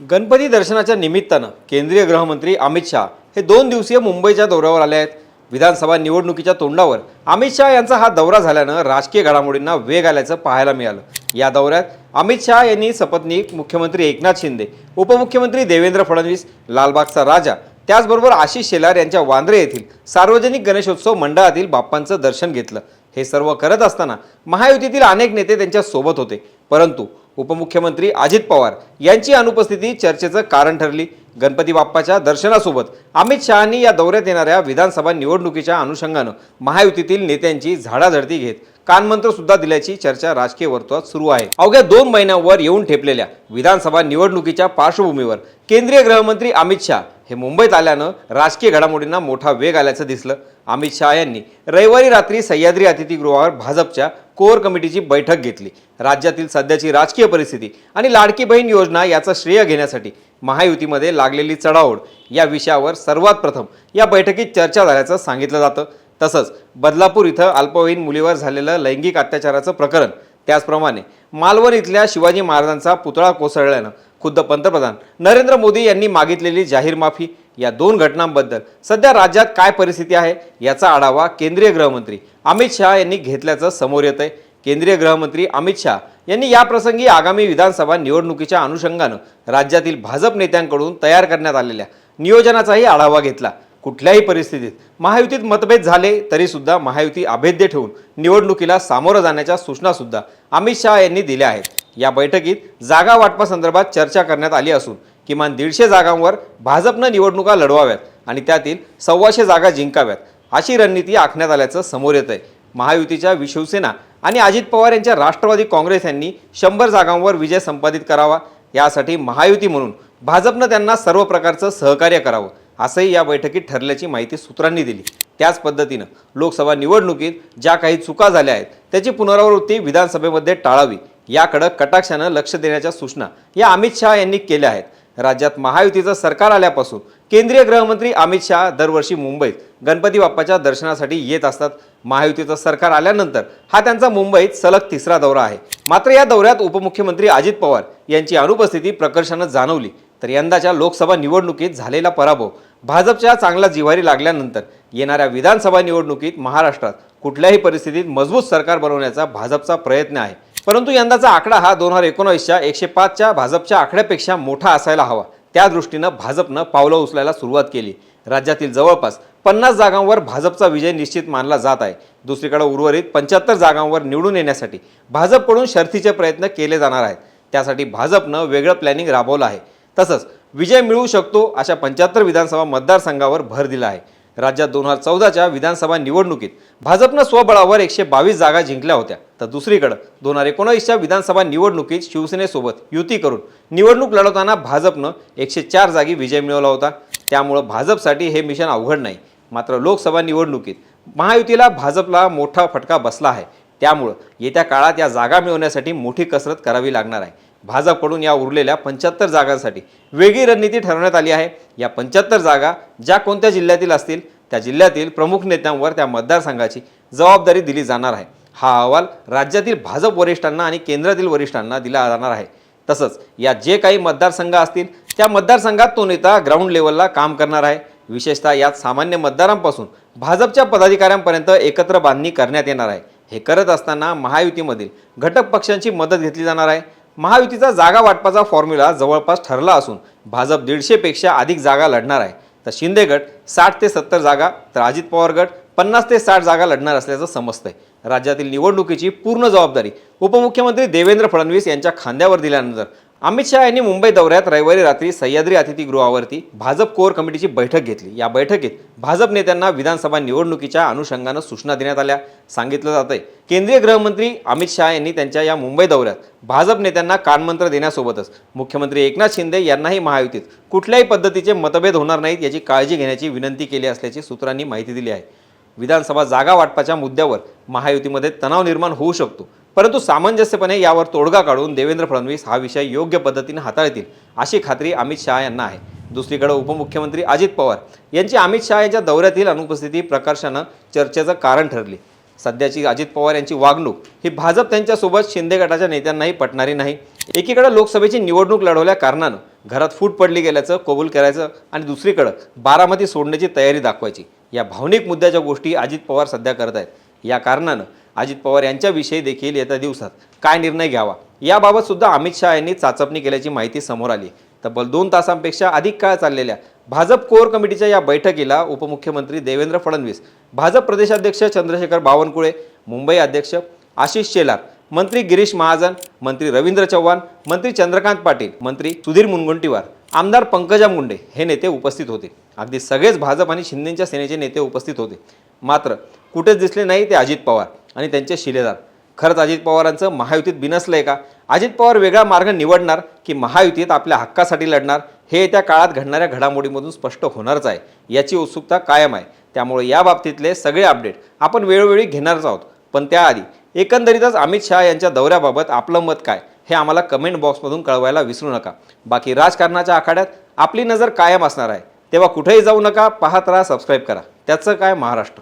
गणपती दर्शनाच्या निमित्तानं केंद्रीय गृहमंत्री अमित शहा हे दोन दिवसीय मुंबईच्या दौऱ्यावर आले आहेत. विधानसभा निवडणुकीच्या तोंडावर अमित शहा यांचा हा दौरा झाल्यानं राजकीय घडामोडींना वेग आल्याचं पाहायला मिळालं. या दौऱ्यात अमित शहा यांनी सपत्नीक मुख्यमंत्री एकनाथ शिंदे उपमुख्यमंत्री देवेंद्र फडणवीस लालबागचा राजा त्याचबरोबर आशिष शेलार यांच्या वांद्रे येथील सार्वजनिक गणेशोत्सव मंडळातील बाप्पांचं दर्शन घेतलं. हे सर्व करत असताना महायुतीतील अनेक नेते त्यांच्यासोबत होते. परंतु उपमुख्यमंत्री अजित पवार यांची अनुपस्थिती चर्चेचं कारण ठरली. गणपती बाप्पाच्या दर्शनासोबत अमित शहानी या दौऱ्यात येणाऱ्या विधानसभा निवडणुकीच्या अनुषंगानं महायुतीतील नेत्यांची झाडाझडती घेत कानमंत्र सुद्धा दिल्याची चर्चा राजकीय वर्तुळात सुरू आहे. अवघ्या दोन महिन्यांवर येऊन ठेपलेल्या विधानसभा निवडणुकीच्या पार्श्वभूमीवर केंद्रीय गृहमंत्री अमित शहा हे मुंबईत आल्यानं राजकीय घडामोडींना मोठा वेग आल्याचं दिसलं. अमित शहा यांनी रविवारी रात्री सह्याद्री अतिथीगृहावर भाजपच्या कोअर कमिटीची बैठक घेतली. राज्यातील सध्याची राजकीय परिस्थिती आणि लाडकी बहीण योजना याचं श्रेय घेण्यासाठी महायुतीमध्ये लागलेली चढाओढ या विषयावर सर्वात प्रथम या बैठकीत चर्चा झाल्याचं सांगितलं जातं. तसंच बदलापूर इथं अल्पवयीन मुलीवर झालेलं लैंगिक अत्याचाराचं प्रकरण त्याचप्रमाणे मालवण इथल्या शिवाजी महाराजांचा पुतळा कोसळल्यानं खुद्द पंतप्रधान. नरेंद्र मोदी यांनी मागितलेली जाहीर माफी या दोन घटनांबद्दल सध्या राज्यात काय परिस्थिती आहे याचा आढावा केंद्रीय गृहमंत्री अमित शहा यांनी घेतल्याचं समोर येत आहे केंद्रीय गृहमंत्री अमित शहा यांनी याप्रसंगी आगामी विधानसभा निवडणुकीच्या अनुषंगानं राज्यातील भाजप नेत्यांकडून तयार करण्यात आलेल्या नियोजनाचाही आढावा घेतला. कुठल्याही परिस्थितीत महायुतीत मतभेद झाले तरी सुद्धा महायुती अभेद्य ठेवून निवडणुकीला सामोरं जाण्याच्या सूचनासुद्धा अमित शहा यांनी दिल्या आहेत. या बैठकीत जागा वाटपासंदर्भात चर्चा करण्यात आली असून किमान दीडशे जागांवर भाजपनं निवडणुका लढवाव्यात आणि त्यातील सव्वाशे जागा जिंकाव्यात अशी रणनीती आखण्यात आल्याचं समोर येत आहे महायुतीच्या शिवसेना आणि अजित पवार यांच्या राष्ट्रवादी काँग्रेस यांनी शंभर जागांवर विजय संपादित करावा यासाठी महायुती म्हणून भाजपनं त्यांना सर्व प्रकारचं सहकार्य करावं असंही या बैठकीत ठरल्याची माहिती सूत्रांनी दिली. त्याच पद्धतीनं लोकसभा निवडणुकीत ज्या काही चुका झाल्या आहेत त्याची पुनरावृत्ती विधानसभेमध्ये टाळावी याकडं कटाक्षानं लक्ष देण्याच्या सूचना या अमित शहा यांनी केल्या आहेत. राज्यात महायुतीचं सरकार आल्यापासून केंद्रीय गृहमंत्री अमित शहा दरवर्षी मुंबईत गणपती बाप्पाच्या दर्शनासाठी येत असतात. महायुतीचं सरकार आल्यानंतर हा त्यांचा मुंबईत सलग तिसरा दौरा आहे. मात्र या दौऱ्यात उपमुख्यमंत्री अजित पवार यांची अनुपस्थिती प्रकर्षानं जाणवली. तर यंदाच्या लोकसभा निवडणुकीत झालेला पराभव भाजपच्या चांगला जिव्हारी लागल्यानंतर येणाऱ्या विधानसभा निवडणुकीत महाराष्ट्रात कुठल्याही परिस्थितीत मजबूत सरकार बनवण्याचा भाजपचा प्रयत्न आहे. परंतु यंदाचा आकडा हा दोन हजार एकोणावीसच्या एकशे पाचच्या भाजपच्या आकड्यापेक्षा मोठा असायला हवा. त्या दृष्टीनं भाजपनं पावलं उचलायला सुरुवात केली. राज्यातील जवळपास पन्नास जागांवर भाजपचा विजय निश्चित मानला जात आहे. दुसरीकडे उर्वरित पंच्याहत्तर जागांवर निवडून येण्यासाठी भाजपकडून शर्थीचे प्रयत्न केले जाणार आहेत. त्यासाठी भाजपनं वेगळं प्लॅनिंग राबवलं आहे. तसंच विजय मिळू शकतो अशा पंच्याहत्तर विधानसभा मतदारसंघावर भर दिला आहे. राज्यात दोन हजार चौदाच्या विधानसभा निवडणुकीत भाजपनं स्वबळावर एकशे बावीस जागा जिंकल्या होत्या. तर दुसरीकडं दोन हजार एकोणावीसच्या विधानसभा निवडणुकीत शिवसेनेसोबत युती करून निवडणूक लढवताना भाजपनं एकशे चार जागी विजय मिळवला होता. त्यामुळं भाजपसाठी हे मिशन अवघड नाही. मात्र लोकसभा निवडणुकीत महायुतीला भाजपला मोठा फटका बसला आहे. त्यामुळं येत्या काळात या जागा मिळवण्यासाठी मोठी कसरत करावी लागणार आहे. भाजपकडून या उरलेल्या पंच्याहत्तर जागांसाठी वेगळी रणनीती ठरवण्यात आली आहे. या पंच्याहत्तर जागा ज्या कोणत्या जिल्ह्यातील असतील त्या जिल्ह्यातील प्रमुख नेत्यांवर त्या मतदारसंघाची जबाबदारी दिली जाणार आहे. हा अहवाल राज्यातील भाजप वरिष्ठांना आणि केंद्रातील वरिष्ठांना दिला जाणार आहे. तसंच या जे काही मतदारसंघ असतील त्या मतदारसंघात तो नेता ग्राउंड लेवलला काम करणार आहे. विशेषतः यात सामान्य मतदारांपासून भाजपच्या पदाधिकाऱ्यांपर्यंत एकत्र बांधणी करण्यात येणार आहे. हे करत असताना महायुतीमधील घटक पक्षांची मदत घेतली जाणार आहे. महायुतीचा जागा वाटपाचा फॉर्म्युला जवळपास ठरला असून भाजप दीडशेपेक्षा अधिक जागा लढणार आहे. तर शिंदे गट साठ ते सत्तर जागा तर अजित पवार गट पन्नास ते साठ जागा लढणार असल्याचं समजतंय. राज्यातील निवडणुकीची पूर्ण जबाबदारी उपमुख्यमंत्री देवेंद्र फडणवीस यांच्या खांद्यावर दिल्यानंतर अमित शहा यांनी मुंबई दौऱ्यात रविवारी रात्री सह्याद्री अतिथीगृहावरती भाजप कोर कमिटीची बैठक घेतली. या बैठकीत भाजप नेत्यांना विधानसभा निवडणुकीच्या अनुषंगानं सूचना देण्यात आल्या. सांगितलं जात आहे केंद्रीय गृहमंत्री अमित शहा यांनी त्यांच्या या मुंबई दौऱ्यात भाजप नेत्यांना कानमंत्र देण्यासोबतच मुख्यमंत्री एकनाथ शिंदे यांनाही महायुतीत कुठल्याही पद्धतीचे मतभेद होणार नाहीत याची काळजी घेण्याची विनंती केली असल्याची सूत्रांनी माहिती दिली आहे. विधानसभा जागा वाटपाच्या मुद्द्यावर महायुतीमध्ये तणाव निर्माण होऊ शकतो. परंतु सामंजस्यपणे यावर तोडगा काढून देवेंद्र फडणवीस हा विषय योग्य पद्धतीने हाताळतील अशी खात्री अमित शहा यांना आहे. दुसरीकडे उपमुख्यमंत्री अजित पवार यांची अमित शहा यांच्या दौऱ्यातील अनुपस्थिती प्रकर्षानं चर्चेचं कारण ठरली. सध्याची अजित पवार यांची वागणूक ही भाजप त्यांच्यासोबत शिंदे गटाच्या नेत्यांनाही पटणारी नाही. एकीकडे लोकसभेची निवडणूक लढवल्या कारणानं घरात फूट पडली गेल्याचं कबूल करायचं आणि दुसरीकडं बारामती सोडण्याची तयारी दाखवायची. या भावनिक मुद्द्याच्या गोष्टी अजित पवार सध्या करत आहेत. या कारणानं अजित पवार यांच्याविषयी देखील येत्या दिवसात काय निर्णय घ्यावा? याबाबत सुद्धा अमित शहा यांनी चाचपणी केल्याची माहिती समोर आली. तब्बल दोन तासांपेक्षा अधिक काळ चाललेल्या भाजप कोर कमिटीच्या या बैठकीला उपमुख्यमंत्री देवेंद्र फडणवीस भाजप प्रदेशाध्यक्ष चंद्रशेखर बावनकुळे मुंबई अध्यक्ष आशिष शेलार मंत्री गिरीश महाजन मंत्री रवींद्र चव्हाण मंत्री चंद्रकांत पाटील मंत्री सुधीर मुनगंटीवार आमदार पंकजा मुंडे हे नेते उपस्थित होते. अगदी सगळेच भाजप आणि शिंदेच्या सेनेचे नेते उपस्थित होते. मात्र कुठेच दिसले नाही ते अजित पवार. आणि त्यांचे शिलेदार. खरंच अजित पवारांचं महायुतीत आहे का? अजित पवार वेगळा मार्ग निवडणार की महायुतीत आपल्या हक्कासाठी लढणार? हे येत्या काळात घडणाऱ्या घडामोडीमधून स्पष्ट होणारच आहे. याची उत्सुकता कायम आहे. त्यामुळे या बाबतीतले सगळे अपडेट आपण वेळोवेळी घेणारच आहोत. पण त्याआधी एकंदरीतच अमित शहा यांच्या दौऱ्याबाबत आपलं मत काय? हे आम्हाला कमेंट बॉक्समधून कळवायला विसरू नका. बाकी राजकारणाच्या आखाड्यात आपली नजर कायम असणार आहे. तेव्हा कुठेही जाऊ नका. पाहत राहा सबस्क्राईब करा. त्याचं काय महाराष्ट्र?